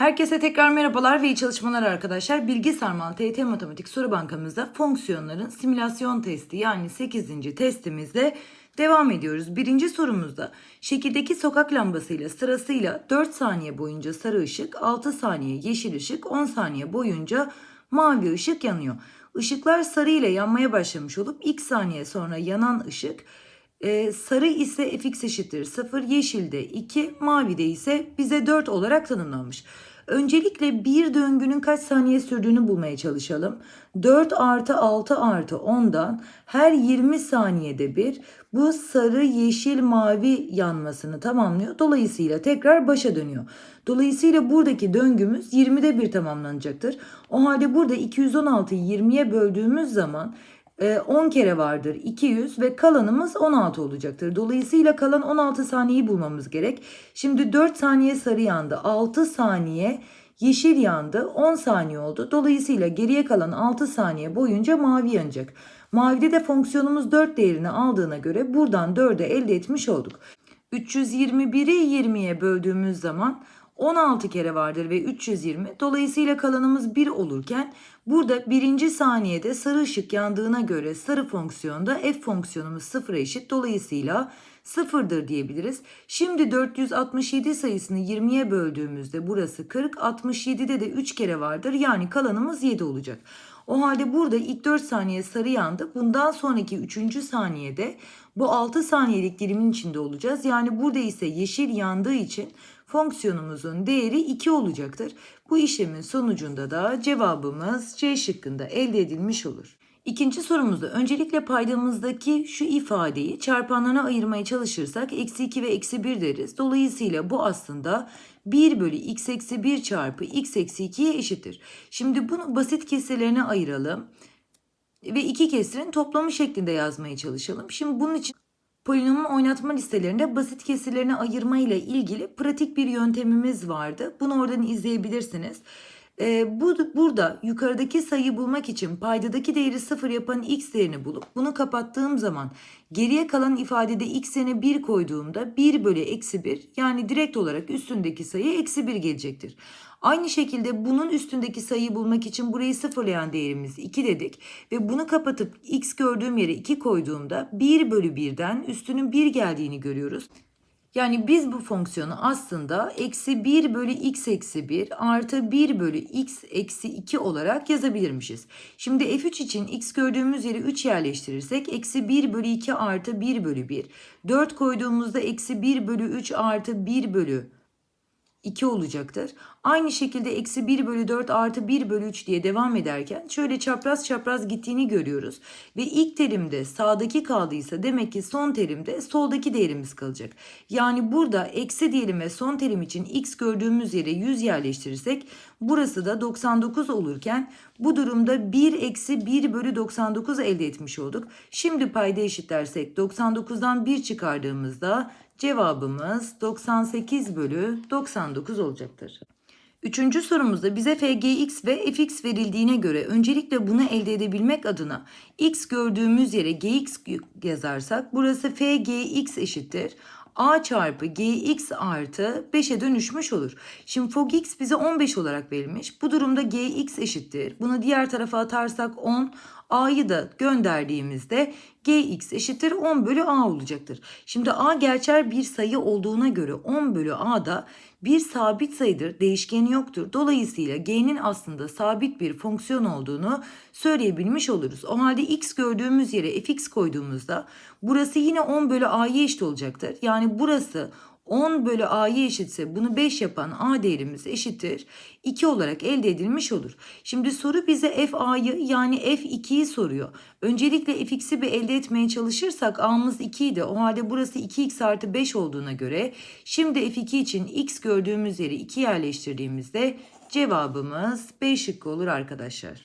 Herkese tekrar merhabalar ve iyi çalışmalar arkadaşlar. Bilgi Sarmal TYT Matematik Soru Bankamızda fonksiyonların simülasyon testi yani 8. testimizde devam ediyoruz. Birinci sorumuzda şekildeki sokak lambasıyla sırasıyla 4 saniye boyunca sarı ışık, 6 saniye yeşil ışık, 10 saniye boyunca mavi ışık yanıyor. Işıklar sarı ile yanmaya başlamış olup ilk saniye sonra yanan ışık ee, sarı ise fx eşittir 0, yeşilde 2, mavide ise bize 4 olarak tanımlanmış. Öncelikle bir döngünün kaç saniye sürdüğünü bulmaya çalışalım. 4 artı 6 artı 10'dan her 20 saniyede bir bu sarı, yeşil, mavi yanmasını tamamlıyor. Dolayısıyla tekrar başa dönüyor. Dolayısıyla buradaki döngümüz 20'de bir tamamlanacaktır. O halde burada 216'yı 20'ye böldüğümüz zaman 10 kere vardır 200 ve kalanımız 16 olacaktır. Dolayısıyla kalan 16 saniyeyi bulmamız gerek. Şimdi 4 saniye sarı yandı. 6 saniye yeşil yandı. 10 saniye oldu. Dolayısıyla geriye kalan 6 saniye boyunca mavi yanacak. Mavide de fonksiyonumuz 4 değerini aldığına göre buradan 4'e elde etmiş olduk. 321'i 20'ye böldüğümüz zaman 16 kere vardır ve 320. Dolayısıyla kalanımız 1 olurken burada birinci saniyede sarı ışık yandığına göre sarı fonksiyonda f fonksiyonumuz 0'a eşit. Dolayısıyla 0'dır diyebiliriz. Şimdi 467 sayısını 20'ye böldüğümüzde burası 40. 67'de de 3 kere vardır. Yani kalanımız 7 olacak. O halde burada ilk 4 saniye sarı yandı. Bundan sonraki 3. saniyede bu 6 saniyelik dilimin içinde olacağız. Yani burada ise yeşil yandığı için fonksiyonumuzun değeri 2 olacaktır. Bu işlemin sonucunda da cevabımız C şıkkında elde edilmiş olur. İkinci sorumuzda öncelikle paydamızdaki şu ifadeyi çarpanlarına ayırmaya çalışırsak eksi 2 ve eksi 1 deriz. Dolayısıyla bu aslında 1 bölü x eksi 1 çarpı x eksi 2'ye eşittir. Şimdi bunu basit kesirlerine ayıralım ve iki kesirin toplamı şeklinde yazmaya çalışalım. Şimdi bunun için polinomun oynatma listelerinde basit kesirlerine ayırma ile ilgili pratik bir yöntemimiz vardı. Bunu oradan izleyebilirsiniz. Ee, bu, burada yukarıdaki sayıyı bulmak için paydadaki değeri 0 yapan x değerini bulup bunu kapattığım zaman geriye kalan ifadede x yerine 1 koyduğumda 1 bölü eksi 1 yani direkt olarak üstündeki sayı eksi 1 gelecektir. Aynı şekilde bunun üstündeki sayıyı bulmak için burayı sıfırlayan değerimiz 2 dedik. Ve bunu kapatıp x gördüğüm yere 2 koyduğumda 1 bölü 1'den üstünün 1 geldiğini görüyoruz. Yani biz bu fonksiyonu aslında eksi 1 bölü x eksi 1 artı 1 bölü x eksi 2 olarak yazabilirmişiz. Şimdi f3 için x gördüğümüz yere 3 yerleştirirsek eksi 1 bölü 2 artı 1 bölü 1. 4 koyduğumuzda eksi 1 bölü 3 artı 1 bölü 2 olacaktır. Aynı şekilde eksi 1 bölü 4 artı 1 bölü 3 diye devam ederken şöyle çapraz çapraz gittiğini görüyoruz. Ve ilk terimde sağdaki kaldıysa demek ki son terimde soldaki değerimiz kalacak. Yani burada eksi diyelim ve son terim için x gördüğümüz yere 100 yerleştirirsek burası da 99 olurken bu durumda 1 eksi 1 bölü 99 elde etmiş olduk. Şimdi payda eşitlersek 99'dan 1 çıkardığımızda Cevabımız 98 bölü 99 olacaktır. Üçüncü sorumuzda bize fgx ve fx verildiğine göre öncelikle bunu elde edebilmek adına x gördüğümüz yere gx yazarsak burası fgx eşittir a çarpı gx artı 5'e dönüşmüş olur. Şimdi fog x bize 15 olarak verilmiş. Bu durumda gx eşittir. Bunu diğer tarafa atarsak 10 a'yı da gönderdiğimizde gx eşittir 10 bölü a olacaktır. Şimdi a gerçel bir sayı olduğuna göre 10 bölü a da bir sabit sayıdır, değişkeni yoktur. Dolayısıyla g'nin aslında sabit bir fonksiyon olduğunu söyleyebilmiş oluruz. O halde x gördüğümüz yere fx koyduğumuzda burası yine 10 bölü a'ya eşit olacaktır. Yani burası 10 bölü a'ya eşitse bunu 5 yapan a değerimiz eşittir 2 olarak elde edilmiş olur. Şimdi soru bize f a'yı yani f 2'yi soruyor. Öncelikle fx'i bir elde etmeye çalışırsak a'mız 2 idi. O halde burası 2x artı 5 olduğuna göre şimdi f2 için x gördüğümüz yeri 2 yerleştirdiğimizde Cevabımız B şıkkı olur arkadaşlar.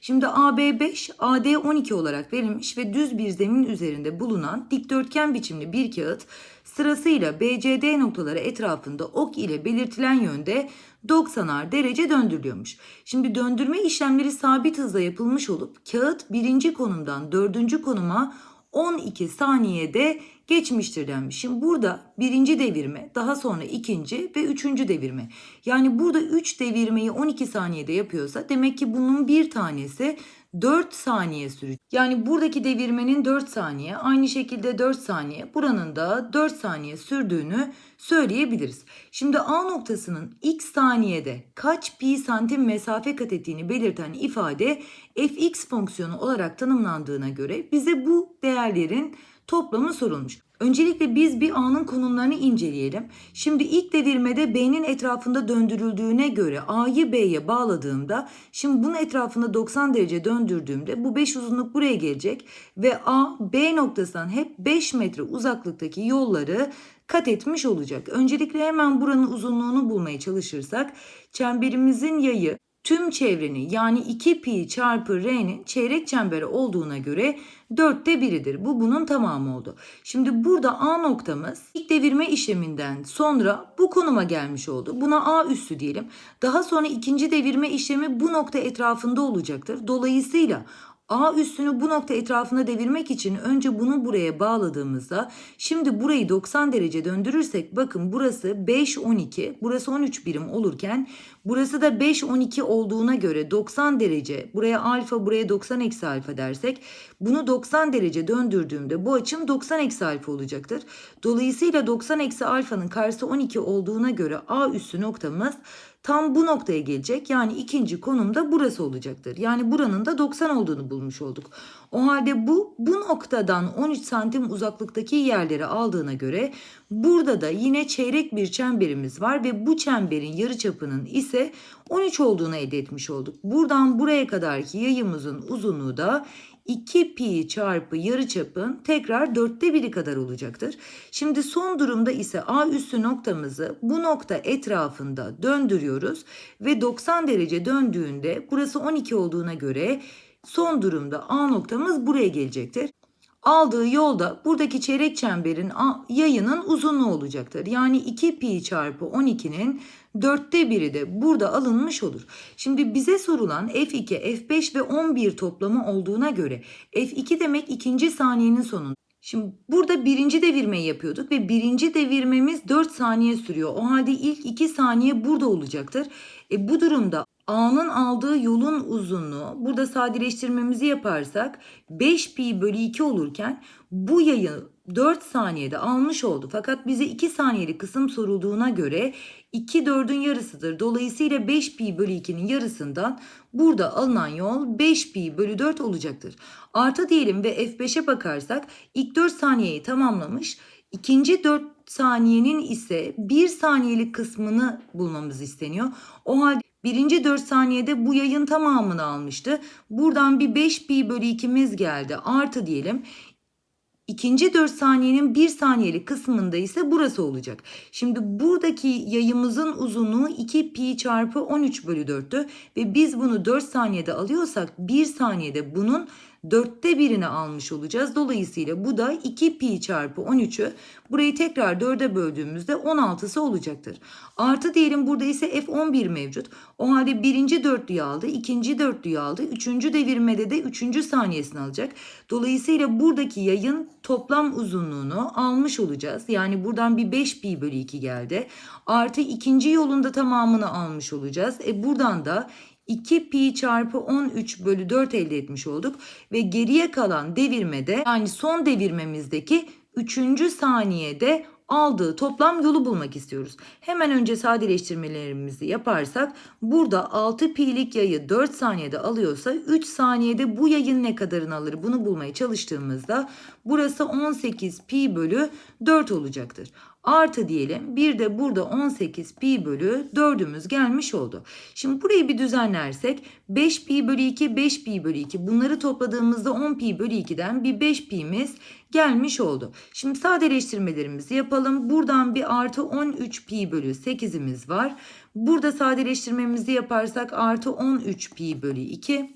Şimdi AB 5, AD 12 olarak verilmiş ve düz bir zemin üzerinde bulunan dikdörtgen biçimli bir kağıt sırasıyla BCD noktaları etrafında ok ile belirtilen yönde 90'ar derece döndürülüyormuş. Şimdi döndürme işlemleri sabit hızla yapılmış olup kağıt birinci konumdan dördüncü konuma 12 saniyede geçmiştir denmiş. Şimdi burada birinci devirme, daha sonra ikinci ve üçüncü devirme. Yani burada 3 devirmeyi 12 saniyede yapıyorsa demek ki bunun bir tanesi 4 saniye sürecek. Yani buradaki devirmenin 4 saniye, aynı şekilde 4 saniye, buranın da 4 saniye sürdüğünü söyleyebiliriz. Şimdi A noktasının x saniyede kaç pi santim mesafe kat ettiğini belirten ifade fx fonksiyonu olarak tanımlandığına göre bize bu değerlerin toplamı sorulmuş. Öncelikle biz bir A'nın konumlarını inceleyelim. Şimdi ilk devirmede B'nin etrafında döndürüldüğüne göre A'yı B'ye bağladığımda şimdi bunun etrafında 90 derece döndürdüğümde bu 5 uzunluk buraya gelecek ve A B noktasından hep 5 metre uzaklıktaki yolları kat etmiş olacak. Öncelikle hemen buranın uzunluğunu bulmaya çalışırsak çemberimizin yayı tüm çevrenin yani 2 pi çarpı r'nin çeyrek çemberi olduğuna göre 4'te biridir. Bu bunun tamamı oldu. Şimdi burada A noktamız ilk devirme işleminden sonra bu konuma gelmiş oldu. Buna A üssü diyelim. Daha sonra ikinci devirme işlemi bu nokta etrafında olacaktır. Dolayısıyla A üstünü bu nokta etrafında devirmek için önce bunu buraya bağladığımızda şimdi burayı 90 derece döndürürsek bakın burası 5 12 burası 13 birim olurken burası da 5 12 olduğuna göre 90 derece buraya alfa buraya 90 eksi alfa dersek bunu 90 derece döndürdüğümde bu açım 90 eksi alfa olacaktır. Dolayısıyla 90 eksi alfanın karşısı 12 olduğuna göre A üssü noktamız tam bu noktaya gelecek. Yani ikinci konumda burası olacaktır. Yani buranın da 90 olduğunu bulmuş olduk. O halde bu bu noktadan 13 santim uzaklıktaki yerleri aldığına göre burada da yine çeyrek bir çemberimiz var ve bu çemberin yarıçapının ise 13 olduğunu elde etmiş olduk. Buradan buraya kadarki yayımızın uzunluğu da 2 pi çarpı yarıçapın tekrar dörtte biri kadar olacaktır. Şimdi son durumda ise A üssü noktamızı bu nokta etrafında döndürüyoruz ve 90 derece döndüğünde burası 12 olduğuna göre son durumda A noktamız buraya gelecektir. Aldığı yolda buradaki çeyrek çemberin yayının uzunluğu olacaktır. Yani 2 pi çarpı 12'nin dörtte biri de burada alınmış olur. Şimdi bize sorulan F2, F5 ve 11 toplamı olduğuna göre F2 demek ikinci saniyenin sonunda. Şimdi burada birinci devirmeyi yapıyorduk ve birinci devirmemiz 4 saniye sürüyor. O halde ilk 2 saniye burada olacaktır. E bu durumda A'nın aldığı yolun uzunluğu burada sadeleştirmemizi yaparsak 5 pi bölü 2 olurken bu yayı 4 saniyede almış oldu. Fakat bize 2 saniyelik kısım sorulduğuna göre 2 4'ün yarısıdır. Dolayısıyla 5 pi bölü 2'nin yarısından burada alınan yol 5 pi bölü 4 olacaktır. Artı diyelim ve F5'e bakarsak ilk 4 saniyeyi tamamlamış. İkinci 4 saniyenin ise 1 saniyelik kısmını bulmamız isteniyor. O halde birinci 4 saniyede bu yayın tamamını almıştı. Buradan bir 5 pi bölü 2'miz geldi. Artı diyelim. İkinci 4 saniyenin 1 saniyelik kısmında ise burası olacak. Şimdi buradaki yayımızın uzunluğu 2 pi çarpı 13 bölü 4'tü. Ve biz bunu 4 saniyede alıyorsak 1 saniyede bunun dörtte birini almış olacağız. Dolayısıyla bu da 2 pi çarpı 13'ü burayı tekrar 4'e böldüğümüzde 16'sı olacaktır. Artı diyelim burada ise F11 mevcut. O halde birinci dörtlüyü aldı, ikinci dörtlüyü aldı. Üçüncü devirmede de üçüncü saniyesini alacak. Dolayısıyla buradaki yayın toplam uzunluğunu almış olacağız. Yani buradan bir 5 pi bölü 2 geldi. Artı ikinci yolunda tamamını almış olacağız. E buradan da 2 pi çarpı 13 bölü 4 elde etmiş olduk. Ve geriye kalan devirmede yani son devirmemizdeki 3. saniyede aldığı toplam yolu bulmak istiyoruz. Hemen önce sadeleştirmelerimizi yaparsak burada 6 pi'lik yayı 4 saniyede alıyorsa 3 saniyede bu yayın ne kadarını alır bunu bulmaya çalıştığımızda burası 18 pi bölü 4 olacaktır. Artı diyelim bir de burada 18 pi bölü 4'ümüz gelmiş oldu. Şimdi burayı bir düzenlersek 5 pi bölü 2 5 pi bölü 2 bunları topladığımızda 10 pi bölü 2'den bir 5 pi'miz gelmiş oldu. Şimdi sadeleştirmelerimizi yapalım. Buradan bir artı 13 pi bölü 8'imiz var. Burada sadeleştirmemizi yaparsak artı 13 pi bölü 2.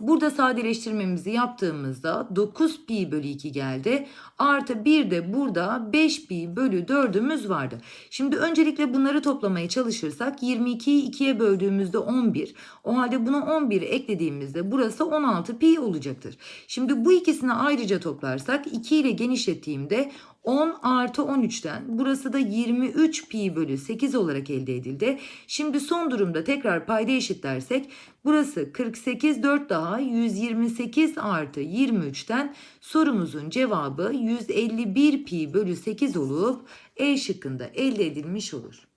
Burada sadeleştirmemizi yaptığımızda 9 pi bölü 2 geldi. Artı bir de burada 5 pi bölü 4'ümüz vardı. Şimdi öncelikle bunları toplamaya çalışırsak 22'yi 2'ye böldüğümüzde 11. O halde buna 11 eklediğimizde burası 16 pi olacaktır. Şimdi bu ikisini ayrıca toplarsak 2 ile genişlettiğimde 10 artı 13'ten burası da 23 pi bölü 8 olarak elde edildi. Şimdi son durumda tekrar payda eşitlersek burası 48 4 daha 128 artı 23'ten sorumuzun cevabı 151 pi bölü 8 olup E şıkkında elde edilmiş olur.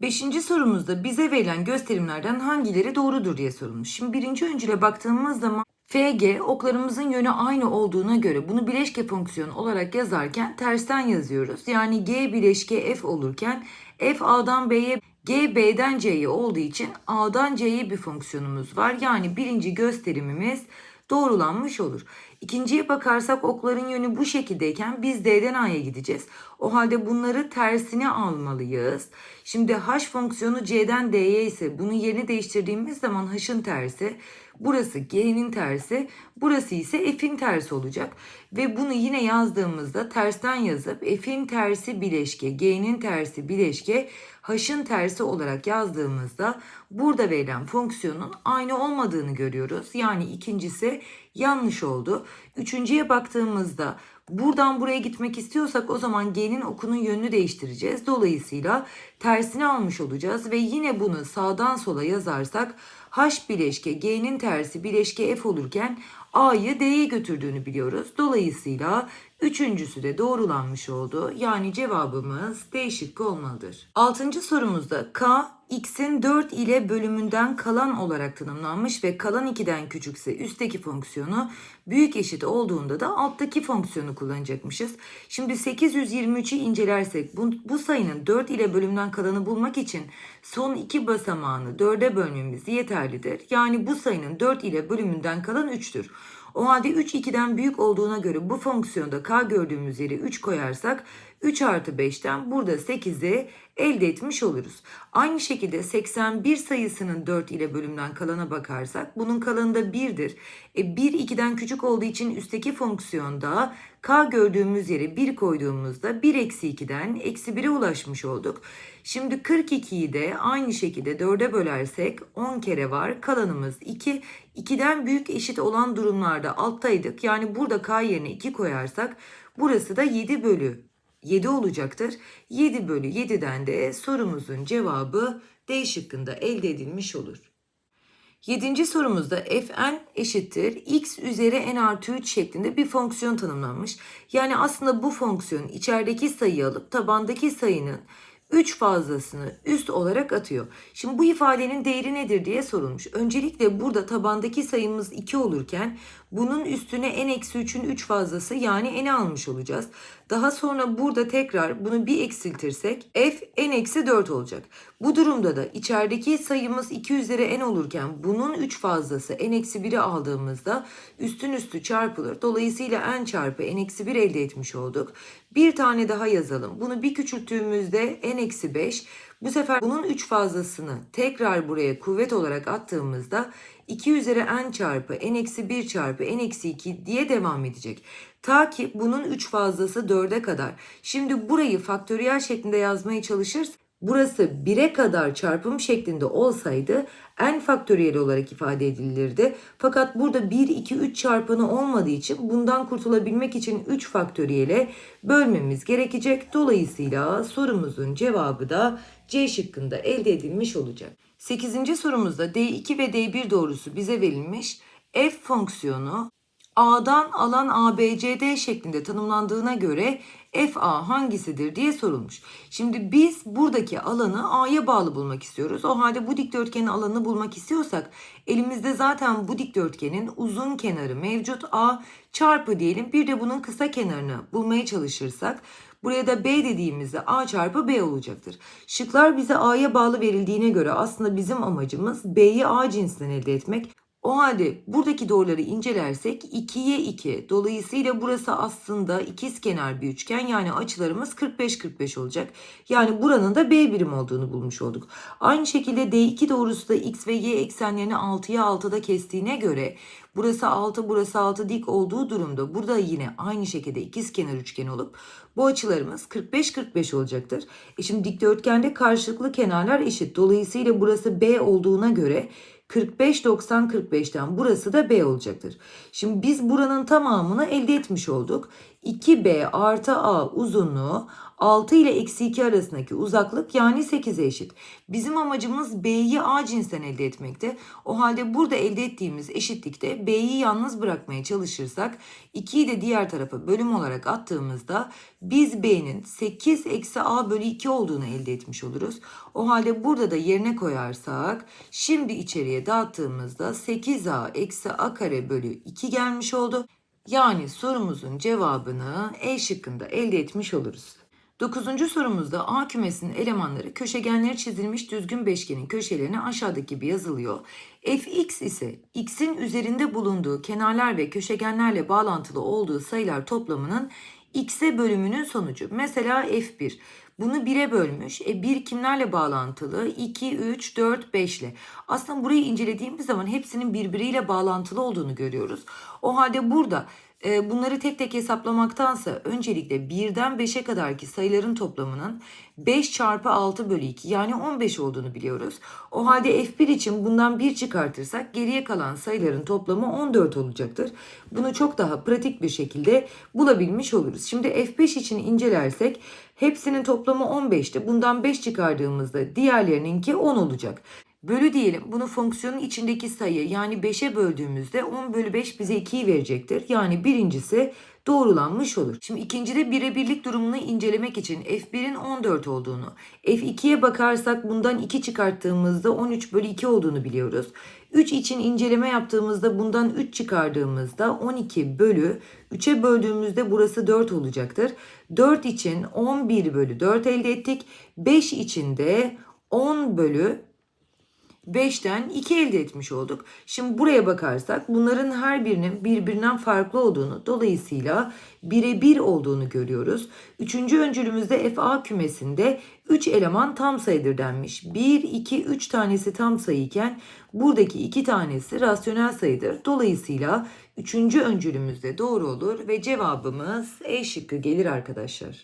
Beşinci sorumuzda bize verilen gösterimlerden hangileri doğrudur diye sorulmuş. Şimdi birinci öncüle baktığımız zaman FG oklarımızın yönü aynı olduğuna göre bunu bileşke fonksiyonu olarak yazarken tersten yazıyoruz. Yani G bileşke F olurken F A'dan B'ye G B'den C'ye olduğu için A'dan C'ye bir fonksiyonumuz var. Yani birinci gösterimimiz doğrulanmış olur. İkinciye bakarsak okların yönü bu şekildeyken biz D'den A'ya gideceğiz. O halde bunları tersine almalıyız. Şimdi H fonksiyonu C'den D'ye ise bunu yerini değiştirdiğimiz zaman H'ın tersi. Burası G'nin tersi. Burası ise F'in tersi olacak. Ve bunu yine yazdığımızda tersten yazıp F'in tersi bileşke, G'nin tersi bileşke, H'ın tersi olarak yazdığımızda burada verilen fonksiyonun aynı olmadığını görüyoruz. Yani ikincisi yanlış oldu. Üçüncüye baktığımızda buradan buraya gitmek istiyorsak o zaman G'nin okunun yönünü değiştireceğiz. Dolayısıyla tersini almış olacağız ve yine bunu sağdan sola yazarsak H bileşke G'nin tersi bileşke F olurken A'yı D'ye götürdüğünü biliyoruz. Dolayısıyla üçüncüsü de doğrulanmış oldu. Yani cevabımız D şıkkı olmalıdır. Altıncı sorumuzda K x'in 4 ile bölümünden kalan olarak tanımlanmış ve kalan 2'den küçükse üstteki fonksiyonu büyük eşit olduğunda da alttaki fonksiyonu kullanacakmışız. Şimdi 823'ü incelersek bu, bu sayının 4 ile bölümden kalanı bulmak için son iki basamağını 4'e bölmemiz yeterlidir. Yani bu sayının 4 ile bölümünden kalan 3'tür. O halde 3 2'den büyük olduğuna göre bu fonksiyonda k gördüğümüz yere 3 koyarsak 3 artı 5'ten burada 8'i elde etmiş oluruz. Aynı şekilde 81 sayısının 4 ile bölümden kalana bakarsak bunun kalanı da 1'dir. E 1 2'den küçük olduğu için üstteki fonksiyonda k gördüğümüz yere 1 koyduğumuzda 1 eksi 2'den eksi 1'e ulaşmış olduk. Şimdi 42'yi de aynı şekilde 4'e bölersek 10 kere var. Kalanımız 2. 2'den büyük eşit olan durumlarda alttaydık. Yani burada k yerine 2 koyarsak burası da 7 bölü 7 olacaktır. 7 bölü 7'den de sorumuzun cevabı D şıkkında elde edilmiş olur. Yedinci sorumuzda fn eşittir x üzeri n artı 3 şeklinde bir fonksiyon tanımlanmış. Yani aslında bu fonksiyon içerideki sayıyı alıp tabandaki sayının 3 fazlasını üst olarak atıyor. Şimdi bu ifadenin değeri nedir diye sorulmuş. Öncelikle burada tabandaki sayımız 2 olurken bunun üstüne n-3'ün 3 fazlası yani n'i almış olacağız. Daha sonra burada tekrar bunu bir eksiltirsek f n-4 olacak. Bu durumda da içerideki sayımız 2 üzeri n olurken bunun 3 fazlası n-1'i aldığımızda üstün üstü çarpılır. Dolayısıyla n çarpı n-1 elde etmiş olduk. Bir tane daha yazalım. Bunu bir küçülttüğümüzde n-5 bu sefer bunun 3 fazlasını tekrar buraya kuvvet olarak attığımızda 2 üzeri n çarpı n-1 çarpı n-2 diye devam edecek. Ta ki bunun 3 fazlası 4'e kadar. Şimdi burayı faktöriyel şeklinde yazmaya çalışırız. Burası 1'e kadar çarpım şeklinde olsaydı n faktöriyel olarak ifade edilirdi. Fakat burada 1, 2, 3 çarpanı olmadığı için bundan kurtulabilmek için 3 faktöriyele bölmemiz gerekecek. Dolayısıyla sorumuzun cevabı da C şıkkında elde edilmiş olacak. 8. sorumuzda D2 ve D1 doğrusu bize verilmiş. F fonksiyonu A'dan alan ABCD şeklinde tanımlandığına göre FA hangisidir diye sorulmuş. Şimdi biz buradaki alanı A'ya bağlı bulmak istiyoruz. O halde bu dikdörtgenin alanını bulmak istiyorsak elimizde zaten bu dikdörtgenin uzun kenarı mevcut A çarpı diyelim bir de bunun kısa kenarını bulmaya çalışırsak Buraya da B dediğimizde A çarpı B olacaktır. Şıklar bize A'ya bağlı verildiğine göre aslında bizim amacımız B'yi A cinsinden elde etmek. O halde buradaki doğruları incelersek 2'ye 2. Dolayısıyla burası aslında ikizkenar bir üçgen. Yani açılarımız 45-45 olacak. Yani buranın da B birim olduğunu bulmuş olduk. Aynı şekilde D2 doğrusu da x ve y eksenlerini 6'ya 6'da kestiğine göre burası 6 burası 6 dik olduğu durumda burada yine aynı şekilde ikizkenar üçgen olup bu açılarımız 45-45 olacaktır. E şimdi dikdörtgende karşılıklı kenarlar eşit. Dolayısıyla burası B olduğuna göre 45-90-45'ten burası da B olacaktır. Şimdi biz buranın tamamını elde etmiş olduk. 2B artı A uzunluğu 6 ile eksi 2 arasındaki uzaklık yani 8'e eşit. Bizim amacımız B'yi A cinsten elde etmekte. O halde burada elde ettiğimiz eşitlikte B'yi yalnız bırakmaya çalışırsak 2'yi de diğer tarafa bölüm olarak attığımızda biz B'nin 8 eksi A bölü 2 olduğunu elde etmiş oluruz. O halde burada da yerine koyarsak şimdi içeriye dağıttığımızda 8A eksi A kare bölü 2 gelmiş oldu. Yani sorumuzun cevabını E şıkkında elde etmiş oluruz. Dokuzuncu sorumuzda A kümesinin elemanları köşegenleri çizilmiş düzgün beşgenin köşelerine aşağıdaki gibi yazılıyor. fx ise x'in üzerinde bulunduğu kenarlar ve köşegenlerle bağlantılı olduğu sayılar toplamının x'e bölümünün sonucu. Mesela f1. Bunu 1'e bölmüş. E 1 kimlerle bağlantılı? 2, 3, 4, 5 ile. Aslında burayı incelediğimiz zaman hepsinin birbiriyle bağlantılı olduğunu görüyoruz. O halde burada bunları tek tek hesaplamaktansa öncelikle 1'den 5'e kadarki sayıların toplamının 5 çarpı 6 bölü 2 yani 15 olduğunu biliyoruz. O halde F1 için bundan 1 çıkartırsak geriye kalan sayıların toplamı 14 olacaktır. Bunu çok daha pratik bir şekilde bulabilmiş oluruz. Şimdi F5 için incelersek hepsinin toplamı 15'ti. Bundan 5 çıkardığımızda diğerlerininki 10 olacak. Bölü diyelim. Bunu fonksiyonun içindeki sayı yani 5'e böldüğümüzde 10 bölü 5 bize 2'yi verecektir. Yani birincisi doğrulanmış olur. Şimdi ikincide birebirlik durumunu incelemek için F1'in 14 olduğunu, F2'ye bakarsak bundan 2 çıkarttığımızda 13 bölü 2 olduğunu biliyoruz. 3 için inceleme yaptığımızda bundan 3 çıkardığımızda 12 bölü 3'e böldüğümüzde burası 4 olacaktır. 4 için 11 bölü 4 elde ettik. 5 için de 10 bölü 5'ten 2 elde etmiş olduk. Şimdi buraya bakarsak bunların her birinin birbirinden farklı olduğunu dolayısıyla birebir olduğunu görüyoruz. Üçüncü öncülümüzde FA kümesinde 3 eleman tam sayıdır denmiş. 1, 2, 3 tanesi tam sayıyken buradaki 2 tanesi rasyonel sayıdır. Dolayısıyla üçüncü öncülümüzde doğru olur ve cevabımız E şıkkı gelir arkadaşlar.